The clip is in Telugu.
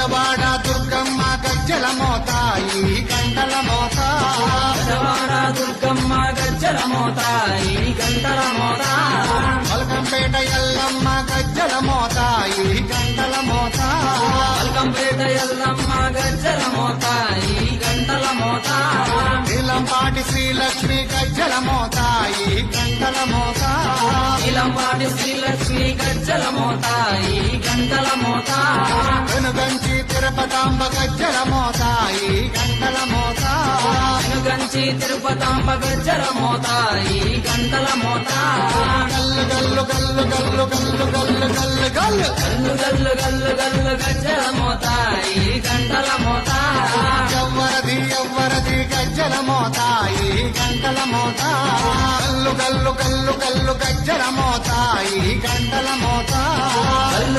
గజవాడ దుర్గమ్మ గజ్జల మోతాయి గంటల మోతా. దుర్గమ్మ గజ్జల మోతాయి గంటల మోతా. మల్కంపేట ఎల్లమ్మ గజ్జల మోతాయి గంటల మోతా. మల్కంపేట ఎల్లమ్మ గజ్జల మోతాయి గంటల మోతా. ఇలంపాటి శ్రీలక్ష్మి గజ్జల మోతాయి గంటల మోతా. ఇలంపాటి శ్రీలక్ష్మి గజ్జల మోతాయి గంటల మోత. తిరుపతాంబ గజ్జల మోత ఈ గంటల మోత వెనుగంచి తిరుపతాంబ గజ్జల మోత ఈ గంటల మోత గల్లు గల్లు గల్లు గల్లు గల్లు గల్లు గల్లు గల్లు గల్లు గల్లు గల్లు గల్లు గజ్జల మోత ఈ గంటల మోత ఎవ్వరది ఎవ్వరది గజ్జల మోత ఈ గంటల మోత గల్లు గల్లు గల్లు గల్లు గజ్జల మోత ఈ గంటల మోత